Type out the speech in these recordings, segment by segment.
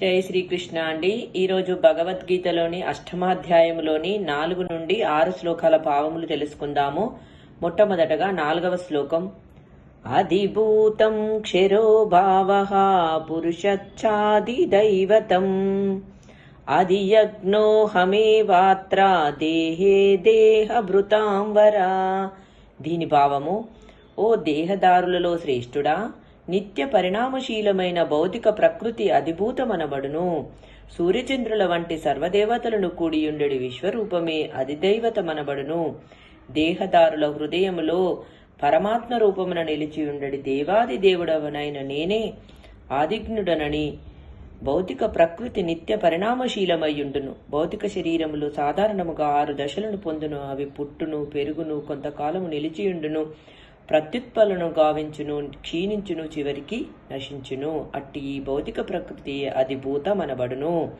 జై శ్రీకృష్ణ అండి. ఈరోజు భగవద్గీతలోని అష్టమాధ్యాయములోని నాలుగు నుండి ఆరు శ్లోకాల భావములు తెలుసుకుందాము. మొట్టమొదటగా నాలుగవ శ్లోకం. అధిభూతం క్షిరో భావ పురుషచ్చాది దైవతం. అధియజ్ఞోహమేవాత్ర దేహే దేహ వరా దీని భావము ఓ దేహదారులలో శ్రేష్ఠుడా నిత్య పరిణామశీలమైన భౌతిక ప్రకృతి అధిభూతమనబడును. సూర్యచంద్రుల వంటి సర్వదేవతలను కూడియుండెడి విశ్వరూపమే అధిదైవతమనబడును. దేహదారుల హృదయములో పరమాత్మ రూపమున నిలిచియుండెడి దేవాది దేవుడవనైన నేనే ఆదిజ్ఞుడనని భౌతిక ప్రకృతి నిత్య పరిణామశీలమయ్యుండును భౌతిక శరీరములు సాధారణముగా ఆరు దశలను పొందును అవి పుట్టును పెరుగును కొంతకాలము నిలిచియుండును. ప్రత్యుత్పలను గావించును క్షీణించును చివరికి నశించును. అట్టి ఈ భౌతిక ప్రకృతి అది భూతమనబడును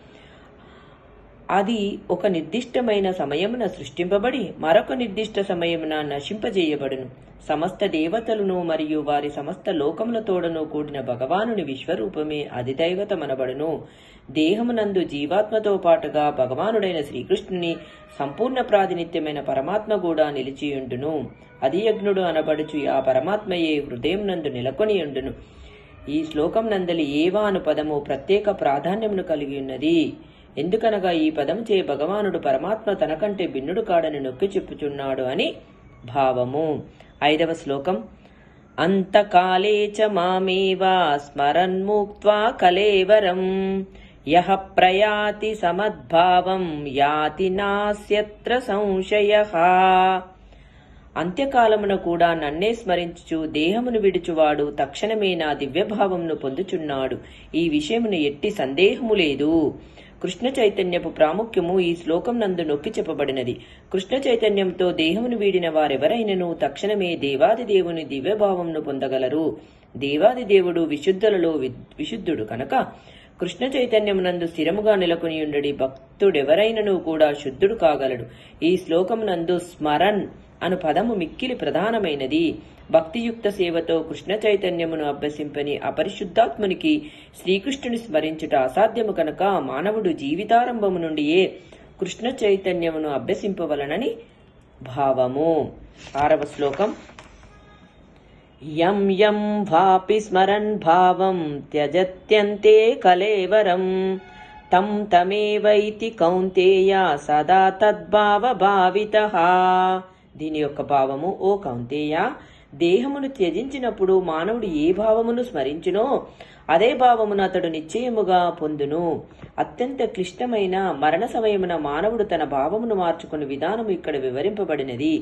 అది ఒక నిర్దిష్టమైన సమయమున సృష్టింపబడి మరొక నిర్దిష్ట సమయమున నశింపజేయబడును. సమస్త దేవతలను మరియు వారి సమస్త లోకములతోడను కూడిన భగవానుని విశ్వరూపమే అధిదైవతమనబడును. దేహమునందు జీవాత్మతో పాటుగా భగవానుడైన శ్రీకృష్ణుని సంపూర్ణ ప్రాతినిత్యమైన పరమాత్మ కూడా నిలిచియుండును. అధియజ్ఞుడు అనబడుచు ఆ పరమాత్మయే హృదయం నందు నెలకొనియుండును. ఈ శ్లోకం నందలి ఏవా అను పదము ప్రత్యేక ప్రాధాన్యమును కలిగి ఉన్నది ఎందుకనగా ఈ పదం చే భగవానుడు పరమాత్మ తనకంటే భిన్నుడు కాడని నొక్కి చెప్పుచున్నాడు అని భావము. ఐదవ శ్లోకం. అంతకాలే చ మామేవా స్మరన్ముక్త్వా కలేవరం. యహ ప్రయాతి సమద్భావం యాతి నాస్యత్ర సంశయ. అంత్యకాలమున కూడా నన్నే స్మరించుచు దేహమును విడుచువాడు తక్షణమే నా దివ్యభావమును పొందుచున్నాడు. ఈ విషయమును ఎట్టి సందేహము లేదు. కృష్ణ చైతన్యపు ప్రాముఖ్యము ఈ శ్లోకం నందు నొక్కి చెప్పబడినది. కృష్ణ చైతన్యంతో దేహమును వీడిన వారెవరైనను తక్షణమే దేవాది దేవుని దివ్యభావమును పొందగలరు. దేవాది దేవుడు విశుద్ధులలో విశుద్ధుడు కనుక కృష్ణ చైతన్యమునందు స్థిరముగా నెలకొని ఉండడి భక్తుడెవరైనను కూడా శుద్ధుడు కాగలడు. ఈ శ్లోకమునందు స్మరన్ అను పదము మిక్కిలి ప్రధానమైనది. భక్తియుక్త సేవతో కృష్ణ చైతన్యమును అభ్యసింపని అపరిశుద్ధాత్మునికి శ్రీకృష్ణుని స్మరించుట అసాధ్యము కనుక మానవుడు జీవితారంభము నుండియే కృష్ణ చైతన్యమును అభ్యసింపవలనని భావము. ఆరవ శ్లోకం. యం యం వాపి స్మరన్ భావం త్యజత్యంతే కలేవరం. తం తమేవైతి కౌంతేయ సదా తద్భావ భావిత. దీని యొక్క భావము ఓ కౌంతేయ దేహమును త్యజించినప్పుడు మానవుడు ఏ భావమును స్మరించునో అదే భావమును అతడు నిశ్చయముగా పొందును. అత్యంత క్లిష్టమైన మరణ సమయమున మానవుడు తన భావమును మార్చుకుని విధానము ఇక్కడ వివరింపబడినది.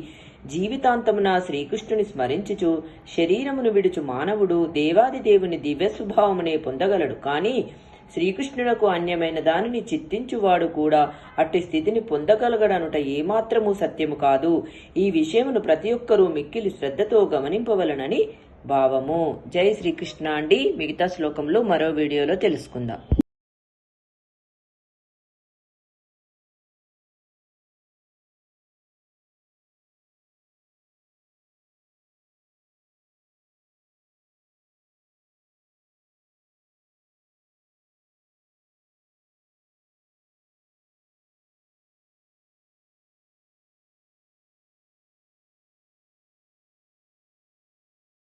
జీవితాంతమున శ్రీకృష్ణుని స్మరించుచు శరీరమును విడుచు మానవుడు దేవాది దేవుని దివ్య స్వభావమునే పొందగలడు. కానీ శ్రీకృష్ణునకు అన్యమైన దానిని చిత్తించువాడు కూడా అట్టి స్థితిని పొందగలగడనుట ఏమాత్రము సత్యము కాదు. ఈ విషయమును ప్రతి ఒక్కరూ మిక్కిలి శ్రద్ధతో గమనింపవలనని భావము. జై శ్రీకృష్ణ అండి. మిగతా శ్లోకంలో మరో వీడియోలో తెలుసుకుందాం.